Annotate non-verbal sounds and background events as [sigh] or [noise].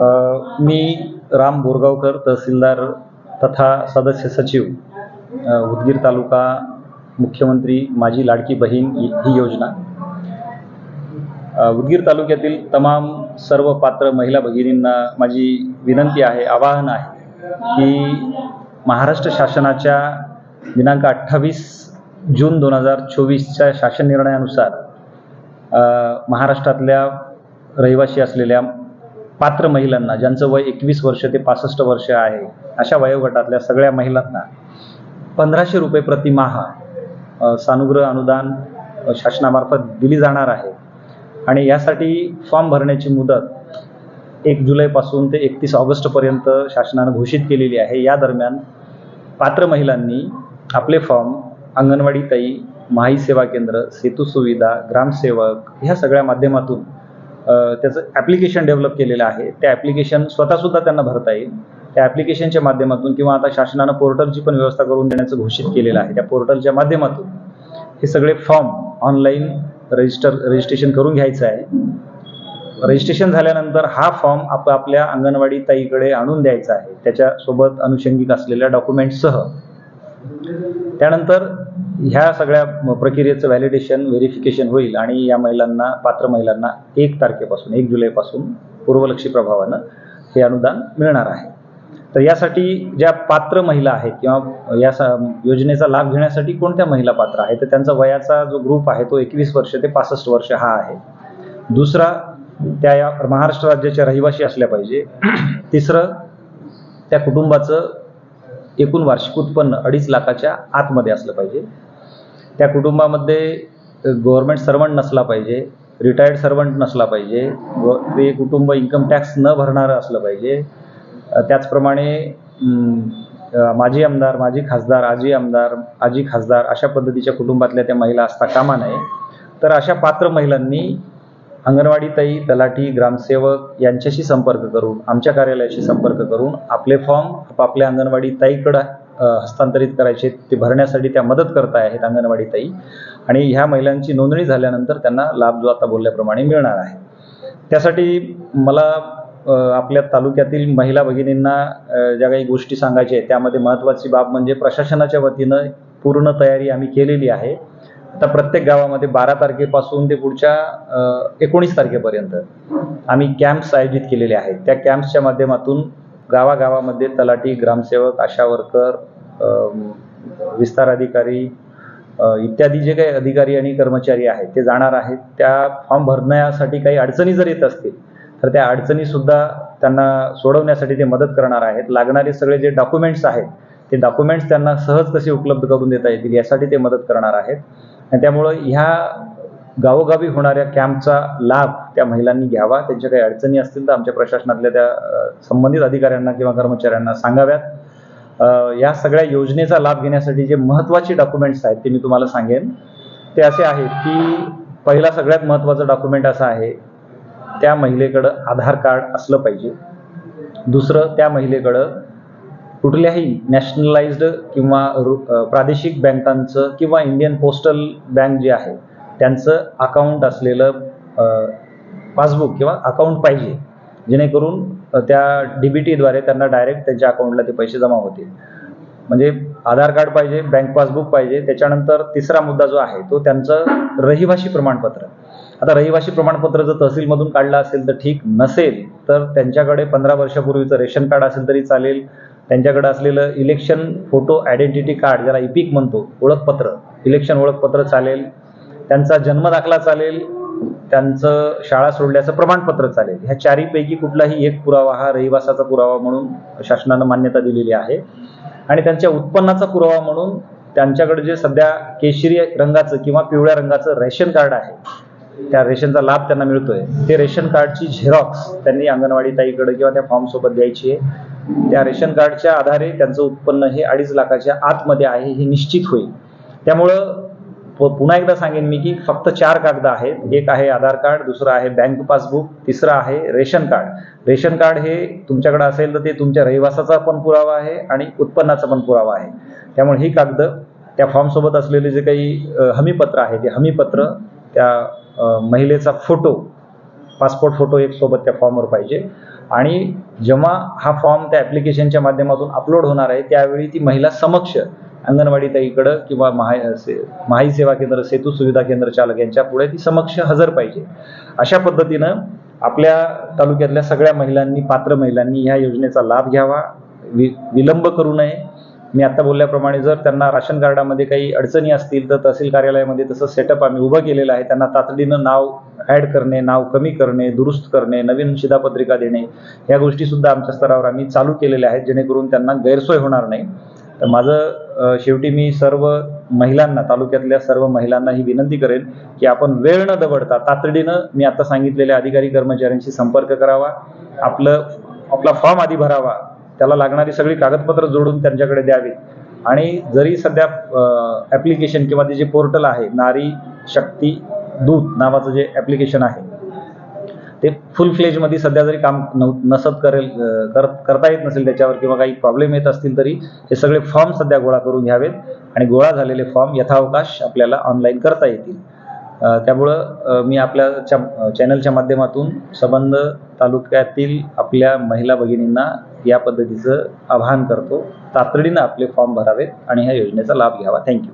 मी राम बोरगावकर तहसीलदार तथा सदस्य सचिव उदगीर तालुका मुख्यमंत्री माझी लाडकी बहीण ही योजना. उदगीर तालुक्यातील तमाम सर्व पात्र महिला भगिनींना माझी विनंती आहे आवाहन आहे की महाराष्ट्र शासनाच्या दिनांक अठ्ठावीस जून दोन हजार चोवीसच्या शासन निर्णयानुसार महाराष्ट्रातल्या रहिवासी असलेल्या पात्र महिलांना ज्यांचं वय एकवीस वर्ष ते पासष्ट वर्ष आहे अशा वयोगटातल्या सगळ्या महिलांना पंधराशे रुपये प्रतिमाहा सानुग्रह अनुदान शासनामार्फत दिली जाणार आहे. आणि यासाठी फॉर्म भरण्याची मुदत एक जुलैपासून ते एकतीस ऑगस्टपर्यंत शासनानं घोषित केलेली आहे. या दरम्यान पात्र महिलांनी आपले फॉर्म अंगणवाडी ताई माही सेवा केंद्र सेतू सुविधा ग्रामसेवक ह्या सगळ्या माध्यमातून त्याचं ॲप्लिकेशन डेव्हलप केलेलं आहे. त्या ॲप्लिकेशन स्वतःसुद्धा त्यांना भरता येईल. त्या ॲप्लिकेशनच्या माध्यमातून किंवा आता शासनानं पोर्टलची पण व्यवस्था करून देण्याचं घोषित केलेलं आहे. त्या पोर्टलच्या माध्यमातून हे सगळे फॉर्म ऑनलाईन रजिस्टर रजिस्ट्रेशन करून घ्यायचं आहे. रजिस्ट्रेशन झाल्यानंतर हा फॉर्म आप आपल्या अंगणवाडी ताईकडे आणून द्यायचा आहे. त्याच्यासोबत अनुषंगिक असलेल्या डॉक्युमेंटसह त्यानंतर ह्या सगळ्या प्रक्रियेचं व्हॅलिडेशन व्हेरिफिकेशन होईल आणि या महिलांना पात्र महिलांना एक तारखेपासून एक जुलैपासून पूर्वलक्षी प्रभावानं हे अनुदान मिळणार आहे. तर यासाठी ज्या पात्र महिला आहेत किंवा या योजनेचा लाभ घेण्यासाठी कोणत्या महिला पात्र आहेत तर त्यांचा वयाचा जो ग्रुप आहे तो एकवीस वर्ष ते पासष्ट वर्ष हा आहे. दुसरा त्या या महाराष्ट्र राज्याच्या रहिवासी असल्या पाहिजे. [clears throat] तिसरं त्या कुटुंबाचं एकूण वार्षिक उत्पन्न अडीच लाखाच्या आतमध्ये असलं पाहिजे. त्या कुटुंबामध्ये गव्हर्मेंट सर्वंट नसला पाहिजे रिटायर्ड सर्वंट नसला पाहिजे व ते कुटुंब इन्कम टॅक्स न भरणारं असलं पाहिजे. त्याचप्रमाणे माजी आमदार माजी खासदार आजी आमदार आजी खासदार अशा पद्धतीच्या कुटुंबातल्या त्या महिला असता कामा नये. तर अशा पात्र महिलांनी अंगणवाडीताई तलाठी ग्रामसेवक यांच्याशी संपर्क करून आमच्या कार्यालयाशी संपर्क करून आपले फॉर्म आपापल्या अंगणवाडी ताईकडं हस्तांतरित करायचे ते भरण्यासाठी त्या मदत करत आहेत अंगणवाडी ताई. आणि ह्या महिलांची नोंदणी झाल्यानंतर त्यांना लाभ जो आता बोलल्याप्रमाणे मिळणार आहे. त्यासाठी मला आपल्या तालुक्यातील महिला भगिनींना ज्या काही गोष्टी सांगायच्या आहेत त्यामध्ये महत्त्वाची बाब म्हणजे प्रशासनाच्या वतीनं पूर्ण तयारी आम्ही केलेली आहे. आता प्रत्येक गावामध्ये बारा तारखेपासून ते पुढच्या एकोणीस तारखेपर्यंत आम्ही कॅम्प्स आयोजित केलेले आहेत. त्या कॅम्प्सच्या माध्यमातून गावागावामध्ये तलाठी ग्रामसेवक आशा वर्कर विस्तार अधिकारी इत्यादी जे काही अधिकारी आणि कर्मचारी आहेत ते जाणार आहेत. त्या फॉर्म भरण्यासाठी काही अडचणी जर येत असतील तर त्या अडचणीसुद्धा त्यांना सोडवण्यासाठी ते मदत करणार आहेत. लागणारे सगळे जे डॉक्युमेंट्स आहेत ते डॉक्युमेंट्स त्यांना सहज कसे उपलब्ध करून देता येतील यासाठी ते मदत करणार आहेत. आणि त्यामुळं ह्या गावोगावी होणाऱ्या कॅम्पचा लाभ त्या महिलांनी घ्यावा. त्यांच्या काही अडचणी असतील तर आमच्या प्रशासनातल्या त्या संबंधित अधिकाऱ्यांना किंवा कर्मचाऱ्यांना सांगाव्यात. या सगळ्या योजनेचा लाभ घेण्यासाठी जे महत्त्वाचे डॉक्युमेंट्स आहेत ते मी तुम्हाला सांगेन. ते असे आहेत की पहिला सगळ्यात महत्त्वाचं डॉक्युमेंट असं आहे त्या महिलेकडं आधार कार्ड असलं पाहिजे. दुसरं त्या महिलेकडं कुठल्याही नॅशनलाइज्ड किंवा रु- प्रादेशिक बँकांचं किंवा इंडियन पोस्टल बँक जे आहे त्यांचं अकाउंट असलेलं पासबुक किंवा अकाउंट पाहिजे. जेणेकरून त्या डी बी टीद्वारे त्यांना डायरेक्ट त्यांच्या अकाउंटला ते पैसे जमा होतील. म्हणजे आधार कार्ड पाहिजे बँक पासबुक पाहिजे त्याच्यानंतर तिसरा मुद्दा जो आहे तो त्यांचं रहिवाशी प्रमाणपत्र. आता रहिवाशी प्रमाणपत्र जर तहसीलमधून काढलं असेल तर ठीक नसेल तर त्यांच्याकडे पंधरा वर्षापूर्वीचं रेशन कार्ड असेल तरी चालेल. त्यांच्याकडे असलेलं इलेक्शन फोटो आयडेंटिटी कार्ड ज्याला इपिक म्हणतो ओळखपत्र इलेक्शन ओळखपत्र चालेल. त्यांचा जन्मदाखला चालेल त्यांचं शाळा सोडल्याचं प्रमाणपत्र चालेल. ह्या चारीपैकी कुठलाही एक पुरावा हा रहिवासाचा पुरावा म्हणून शासनानं मान्यता दिलेली आहे. आणि त्यांच्या उत्पन्नाचा पुरावा म्हणून त्यांच्याकडे जे सध्या केशरी रंगाचं किंवा पिवळ्या रंगाचं रेशन कार्ड आहे त्या रेशनचा लाभ त्यांना मिळतोय. ते रेशन कार्डची झेरॉक्स त्यांनी अंगणवाडी ताईकडे किंवा त्या फॉर्म सोबत द्यायची आहे. त्या रेशन कार्डच्या आधारे त्यांचं उत्पन्न हे अडीच लाखाच्या आतमध्ये आहे हे निश्चित होईल. त्यामुळं पुन्हा एकदा सांगेन मी की फक्त चार कागद आहेत. एक आहे आधार कार्ड दुसरं आहे बँक पासबुक तिसरं आहे रेशन कार्ड. रेशन कार्ड हे तुमच्याकडे असेल तर ते तुमच्या रहिवासाचा पण पुरावा आहे आणि उत्पन्नाचा पण पुरावा आहे. त्यामुळे ही कागद त्या फॉर्मसोबत असलेले जे काही हमीपत्र आहे ते हमीपत्र त्या महिलेचा फोटो पासपोर्ट फोटो एक सोबत त्या फॉर्मवर पाहिजे. आणि जेव्हा हा फॉर्म त्या ॲप्लिकेशनच्या माध्यमातून अपलोड होणार आहे त्यावेळी ती महिला समक्ष अंगणवाडी ताईकडं किंवा महा से महाई सेवा केंद्र सेतू सुविधा केंद्र चालक यांच्या पुढे ती समक्ष हजर पाहिजे. अशा पद्धतीनं आपल्या तालुक्यातल्या सगळ्या महिलांनी पात्र महिलांनी ह्या योजनेचा लाभ घ्यावा. वि विलंब करू नये. मी आता बोलल्याप्रमाणे जर त्यांना राशन कार्डामध्ये काही अडचणी असतील तर तहसील कार्यालयामध्ये तसं सेटअप आम्ही उभं केलेलं आहे. त्यांना तातडीनं नाव ॲड करणे नाव कमी करणे दुरुस्त करणे नवीन शिधापत्रिका देणे या गोष्टीसुद्धा आमच्या स्तरावर आम्ही चालू केलेल्या आहेत जेणेकरून त्यांना गैरसोय होणार नाही. तर माझं शेवटी मी सर्व महिलांना तालुक्यातल्या सर्व महिलांना ही विनंती करेन की आपण वेळ न दवडता तातडीनं मी आता सांगितलेल्या अधिकारी कर्मचाऱ्यांशी संपर्क करावा आपलं आपला फॉर्म आधी भरावा त्याला लागणारी सगळी कागदपत्र जोडून त्यांच्याकडे द्यावी आणि जरी सध्या ॲप्लिकेशन किंवा ते जे पोर्टल आहे नारी शक्ती दूत नावाचं जे ॲप्लिकेशन आहे ते फुल फ्लेजमध्ये सध्या जरी काम नव नसत करेल कर करता येत नसेल त्याच्यावर किंवा काही प्रॉब्लेम येत असतील तरी हे सगळे फॉर्म सध्या गोळा करून घ्यावेत आणि गोळा झालेले फॉर्म यथावकाश आपल्याला ऑनलाईन करता येतील. त्यामुळं मी आपल्या च्या चॅनलच्या माध्यमातून संबंध तालुक्यातील आपल्या महिला भगिनींना या पद्धतीचं आवाहन करतो. तातडीनं आपले फॉर्म भरावेत आणि ह्या योजनेचा लाभ घ्यावा. थँक्यू